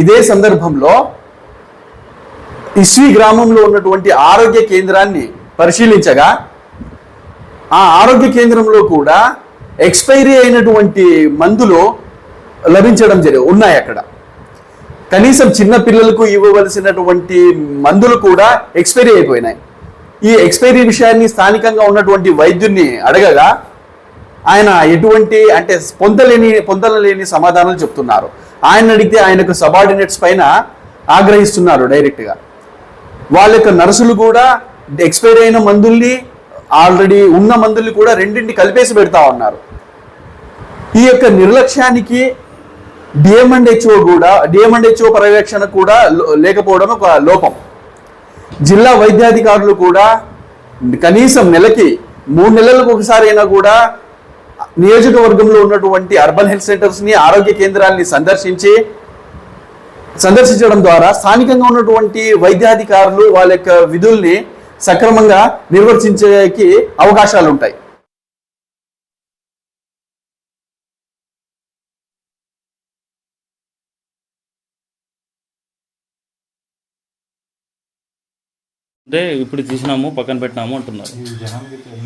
ఇదే సందర్భంలో ఇస్వి గ్రామంలో ఉన్నటువంటి ఆరోగ్య కేంద్రాన్ని పరిశీలించగా ఆ ఆరోగ్య కేంద్రంలో కూడా ఎక్స్పైరీ అయినటువంటి మందులు లభించడం జరిగి ఉన్నాయి అక్కడ. కనీసం చిన్న పిల్లలకు ఇవ్వవలసినటువంటి మందులు కూడా ఎక్స్పైరీ అయిపోయినాయి. ఈ ఎక్స్పైరీ విషయాన్ని స్థానికంగా ఉన్నటువంటి వైద్యుని అడగగా ఆయన ఎటువంటి అంటే పొందలేని పొందలేని సమాధానాలు చెప్తున్నారు. ఆయన అడిగితే ఆయనకు సబార్డినేట్స్ పైన ఆగ్రహిస్తున్నారు డైరెక్ట్గా వాళ్ళ యొక్క నర్సులు కూడా ఎక్స్పైర్ అయిన మందుల్ని ఆల్రెడీ ఉన్న మందుల్ని కూడా రెండింటిని కలిపేసి పెడతా ఉన్నారు. ఈ యొక్క నిర్లక్ష్యానికి డిఎం హెచ్ఓ కూడా డిఎం అండ్ హెచ్ఓ పర్యవేక్షణ కూడా లేకపోవడం ఒక లోపం. జిల్లా వైద్యాధికారులు కూడా కనీసం నెలకి మూడు నెలలకు ఒకసారి అయినా కూడా నియోజకవర్గంలో ఉన్నటువంటి అర్బన్ హెల్త్ సెంటర్స్ని ఆరోగ్య కేంద్రాల్ని సందర్శించి సందర్శించడం ద్వారా స్థానికంగా ఉన్నటువంటి వైద్యాధికారులు వాళ్ళ యొక్క విధుల్ని సక్రమంగా నిర్వర్తించేకి అవకాశాలు ఉంటాయి అంటే ఇప్పుడు తీసినాము పక్కన పెట్టినాము అంటున్నారు.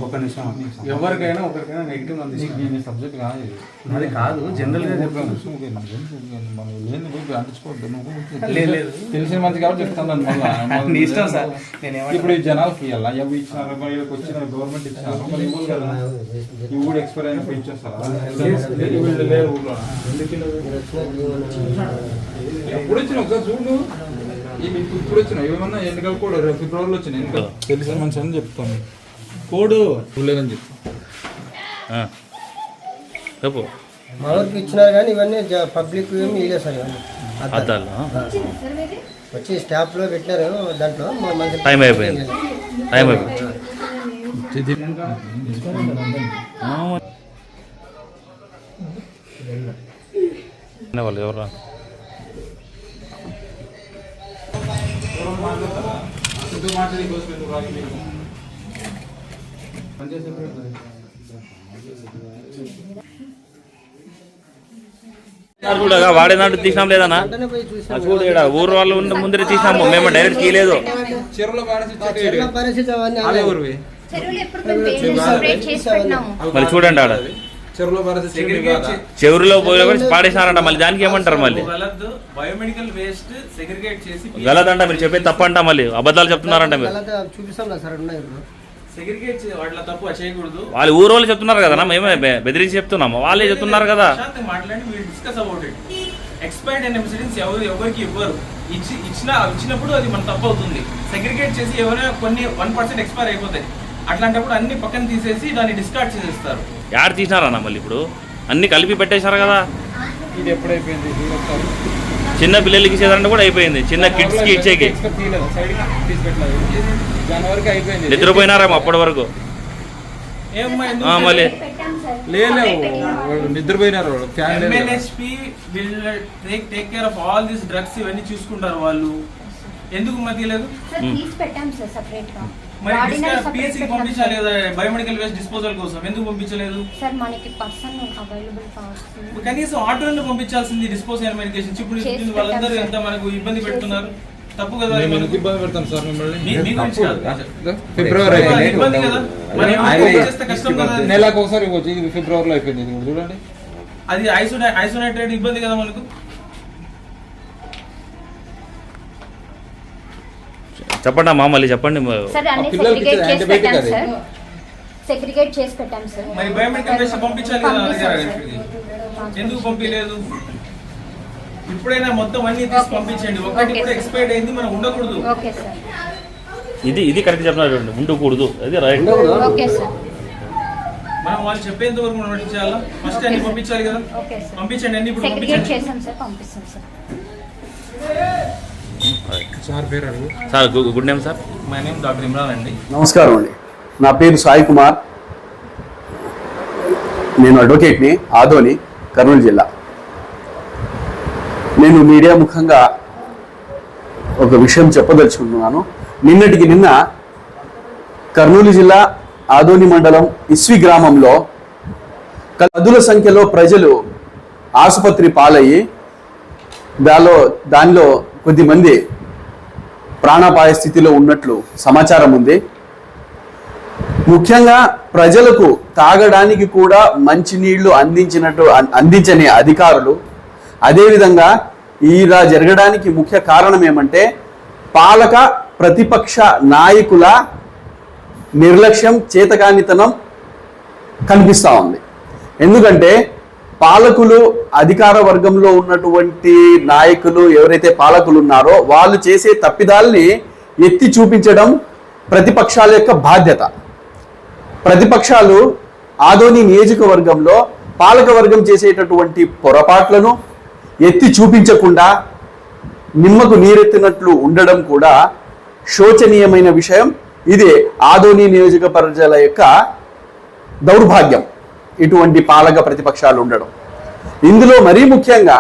ఒక నిమిషం ఎవరికైనా ఒకరికైనా నెగిటివ్ మంది సబ్జెక్ట్ కాదు ఇది. అది కాదు జనరల్గా చెప్పాము మనం లేని పోయి అంటించుకోవద్దు. నువ్వు లేదు, లేదు. తెలిసిన మంచి కాబట్టి చెప్తాను మళ్ళీ. ఇష్టం సార్. ఇప్పుడు ఈ జనాలకి ఇవ్వాలా ఎవి ఇచ్చినారు మరి వీళ్ళకి వచ్చిన గవర్నమెంట్ ఇవ్వాలి కదా. కూడా ఎక్స్పైర్ అయిన పెంచేస్తారా? వీళ్ళు లేరు ఊళ్ళో ఎప్పుడు వచ్చిన ఒకసారి చూడు ఇవి ఇప్పుడు ఇప్పుడు వచ్చిన ఏమన్నా ఎన్నికలు కూడా ఫిబ్రవరిలో వచ్చిన ఎన్నికలు తెలిసిన మనిషి అని చెప్తాను. కోడు లేదని చెప్తాను. చెప్పు. మామూలుగా ఇచ్చినారు కానీ ఇవన్నీ పబ్లిక్ ఏమి ఇవ్వలేదు సార్ ఇవన్నీ. అద్దాలు. వచ్చి స్టాఫ్లో పెట్టినారు దాంట్లో. మా మంది టైం అయిపోయింది. కూడా వాడేదాంట్లో తీసినాం లేదన్నా? చూడు ఊరు వాళ్ళు ఉన్న ముందరే తీసినాము మేము డైరెక్ట్ తీయలేదు. మళ్ళీ చూడండి ఆడ. చెరువులో పోయిన కూడా పాడేసినారంట మళ్ళీ దానికి ఏమంటారు మళ్ళీ? గలద్ బయోమెడికల్ వేస్ట్ సెగ్రిగేట్ చేసి గలదంట మీరు చెప్పేది తప్పంట మళ్ళీ అబద్ధాలు చెప్తున్నారంట మీరు. చూపిస్తాం నా సార్ వాళ్ళ ఊరు వాళ్ళు చెప్తున్నారు కదా మేమే బెదిరించి చెప్తున్నాము వాళ్ళే చెప్తున్నారు కదా. మాట్లాడి డిస్కస్ అబౌట్ ఇట్ ఎక్స్పైర్డ్ అయిన మెడిసిన్స్ ఎవరు ఎవరికి ఇవ్వరు. ఇచ్చి ఇచ్చిన ఇచ్చినప్పుడు అది మన తప్పు అవుతుంది. సెగ్రిగేట్ చేసి ఎవరైనా కొన్ని వన్ పర్సెంట్ ఎక్స్పైర్ అయిపోతాయి. అట్లాంటప్పుడు అన్ని పక్కన తీసేసి దాన్ని డిస్కార్డ్ చేసేస్తారు. యాడ్ తీసినారన్న మళ్ళీ ఇప్పుడు? అన్ని కలిపి పెట్టేశారు కదా. ఇది ఎప్పుడైపోయింది? చిన్న పిల్లలకి ఇచ్చేదంటే కూడా అయిపోయింది. చిన్న కిడ్స్కి ఇచ్చేకి నిద్రపోయినారేమో అప్పటి వరకు? మళ్ళీ. నిద్రపోయినారు fan will take take care of all these drugs ఇవన్నీ చూసుకుంటారు వాళ్ళు. ఎందుకు మధ్య లేదు సార్ తీసి పెట్టాం సార్ సెపరేట్గా. మరి వాడినవి separate పిఎస్సి పెట్టాం పంపించాలి. కదా బయోమెడికల్ వేస్ట్ డిస్పోజల్ కోసం. ఎందుకు పంపించలేదు? సార్ మనకి పర్సన్ అవైలబుల్ కావచ్చు కనీసం ఆటోలను పంపించాల్సింది మెడికేషన్ ఇప్పుడు వాళ్ళందరూ ఎంత మనకు ఇబ్బంది పెడుతున్నారు? తప్పు కదా మనకు. ఇబ్బంది పెడతాం సార్ మిమ్మల్ని. ఫిబ్రవరి అయిపోయింది. నెలకు ఒకసారి ఇవ్వచ్చు. ఇది ఫిబ్రవరిలో అయిపోయింది. చూడండి. అది ఐసోనే ఐసోనేటెడ్ ఇబ్బంది కదా మనకు? చెప్పండి అమ్మా మళ్ళీ చెప్పండి. సార్ అన్ని ఆ పిల్లలకి సెగ్రిగేట్ చేసి antibiotic పెట్టాం అది. సార్. సెగ్రిగేట్ చేసి పెట్టాం సార్. మరి పంపించాలి కదా. ఎందుకు పంపించలేదు? ఇప్పుడైనా మొత్తం అన్ని తీసి పంపించండి. ఒకటి కూడా. ఎక్స్పైర్డ్ అయింది మనం ఉండకూడదు. Okay sir. ఇది ఇది కరెక్ట్ చూడండి. ఉండకూడదు. అది రైట్ ఓకే సార్. మనం వాళ్ళు చెప్పేంత వరకు మనం ఫస్ట్ అన్ని పంపించాలి కదా. Okay sir. పంపించండి అన్ని ఇప్పుడు పంపించండి. చేసాం సార్ పంపిస్తాం సార్. సార్ పేరు అడుగు సార్ గు- good name sir. My name doctor Imran అండి. నమస్కారం అండి. నా పేరు సాయి కుమార్. నేను అడ్వకేట్ని ఆదోని కర్నూలు జిల్లా. నేను మీడియా ముఖంగా ఒక విషయం చెప్పదలుచుకుంటున్నాను. నిన్నటికి నిన్న కర్నూలు జిల్లా ఆదోని మండలం ఇస్వి గ్రామంలో పదుల సంఖ్యలో ప్రజలు ఆసుపత్రి పాలయ్యి దానిలో దానిలో కొద్దిమంది ప్రాణాపాయ స్థితిలో ఉన్నట్లు సమాచారం ఉంది. ముఖ్యంగా ప్రజలకు తాగడానికి కూడా మంచినీళ్ళు అందించినట్టు అందించని అధికారులు. అదేవిధంగా ఇలా జరగడానికి ముఖ్య కారణం ఏమంటే పాలక ప్రతిపక్ష నాయకుల నిర్లక్ష్యం చేతకానితనం కనిపిస్తూ ఉంది. ఎందుకంటే పాలకులు అధికార వర్గంలో ఉన్నటువంటి నాయకులు ఎవరైతే పాలకులు ఉన్నారో వాళ్ళు చేసే తప్పిదాల్ని ఎత్తి చూపించడం ప్రతిపక్షాల యొక్క బాధ్యత. ప్రతిపక్షాలు ఆదోని నియోజకవర్గంలో పాలక వర్గం చేసేటటువంటి పొరపాట్లను ఎత్తి చూపించకుండా నిమ్మకు నీరెత్తినట్లు ఉండడం కూడా శోచనీయమైన విషయం. ఇది ఆదోని నియోజక ప్రజల యొక్క దౌర్భాగ్యం. ఇటువంటి పాలక ప్రతిపక్షాలు ఉండడం. ఇందులో మరీ ముఖ్యంగా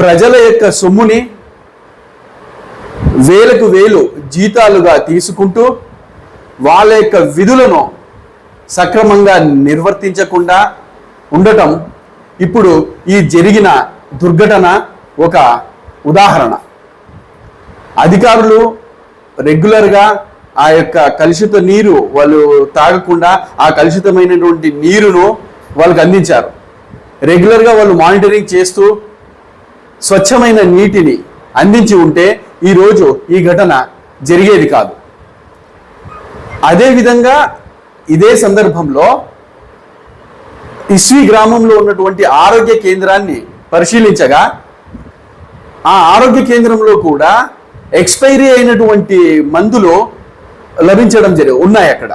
ప్రజల యొక్క సొమ్ముని వేలకు వేలు జీతాలుగా తీసుకుంటూ వాళ్ళ యొక్క విధులను సక్రమంగా నిర్వర్తించకుండా ఉండటం ఇప్పుడు ఈ జరిగిన దుర్ఘటన ఒక ఉదాహరణ. అధికారులు రెగ్యులర్గా ఆ యొక్క కలుషిత నీరు వాళ్ళు తాగకుండా ఆ కలుషితమైనటువంటి నీరును వాళ్ళకి అందించారు. రెగ్యులర్గా వాళ్ళు మానిటరింగ్ చేస్తూ స్వచ్ఛమైన నీటిని అందించి ఉంటే ఈరోజు ఈ ఘటన జరిగేది కాదు. అదేవిధంగా ఇదే సందర్భంలో ఇస్వి గ్రామంలో ఉన్నటువంటి ఆరోగ్య కేంద్రాన్ని పరిశీలించగా ఆ ఆరోగ్య కేంద్రంలో కూడా ఎక్స్పైరీ అయినటువంటి మందులు లభించడం జరిగింది. ఉన్నాయి అక్కడ.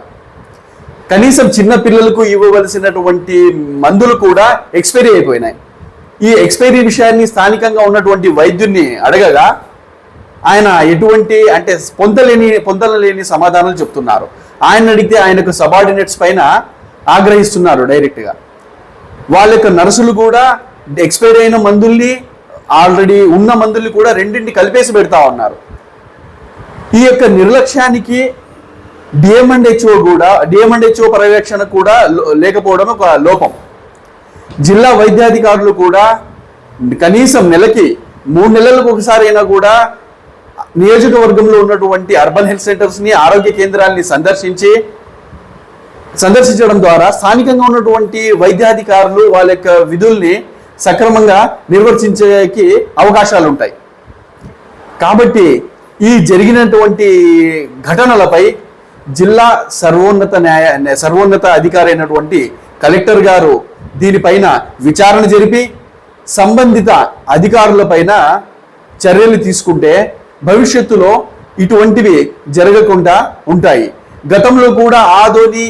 కనీసం చిన్న పిల్లలకు ఇవ్వవలసినటువంటి మందులు కూడా ఎక్స్పైరీ అయిపోయినాయి. ఈ ఎక్స్పైరీ విషయాన్ని స్థానికంగా ఉన్నటువంటి వైద్యుని అడగగా ఆయన ఎటువంటి అంటే పొందలేని పొందలేని సమాధానాలు చెప్తున్నారు. ఆయన అడిగితే ఆయనకు సబార్డినేట్స్ పైన ఆగ్రహిస్తున్నారు డైరెక్ట్గా. వాళ్ళ యొక్క నర్సులు కూడా ఎక్స్పైర్ అయిన మందుల్ని ఆల్రెడీ ఉన్న మందుల్ని కూడా రెండింటిని కలిపేసి పెడతా ఉన్నారు. ఈ యొక్క నిర్లక్ష్యానికి డిఎంఎండ్హెచ్ఓ కూడా డిఎంఎండ్హెచ్ఓ పర్యవేక్షణ కూడా లేకపోవడం ఒక లోపం. జిల్లా వైద్యాధికారులు కూడా కనీసం నెలకి మూడు నెలలకు ఒకసారి అయినా కూడా నియోజకవర్గంలో ఉన్నటువంటి అర్బన్ హెల్త్ సెంటర్స్ని ఆరోగ్య కేంద్రాల్ని సందర్శించి సందర్శించడం ద్వారా స్థానికంగా ఉన్నటువంటి వైద్యాధికారులు వాళ్ళ యొక్క విధుల్ని సక్రమంగా నిర్వర్తించేకి అవకాశాలు ఉంటాయి. కాబట్టి ఈ జరిగినటువంటి ఘటనలపై జిల్లా సర్వోన్నత న్యాయ సర్వోన్నత అధికారి అయినటువంటి కలెక్టర్ గారు దీనిపైన విచారణ జరిపి సంబంధిత అధికారులపైన చర్యలు తీసుకుంటే భవిష్యత్తులో ఇటువంటివి జరగకుండా ఉంటాయి. గతంలో కూడా ఆదోని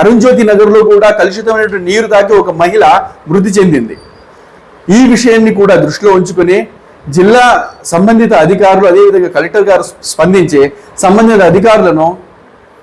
అరుణ్జ్యోతి నగర్లో కూడా కలుషితమైనటువంటి నీరు తాకి ఒక మహిళ మృతి చెందింది. ఈ విషయాన్ని కూడా దృష్టిలో ఉంచుకొని జిల్లా సంబంధిత అధికారులు అదేవిధంగా కలెక్టర్ గారు స్పందించి సంబంధిత అధికారులను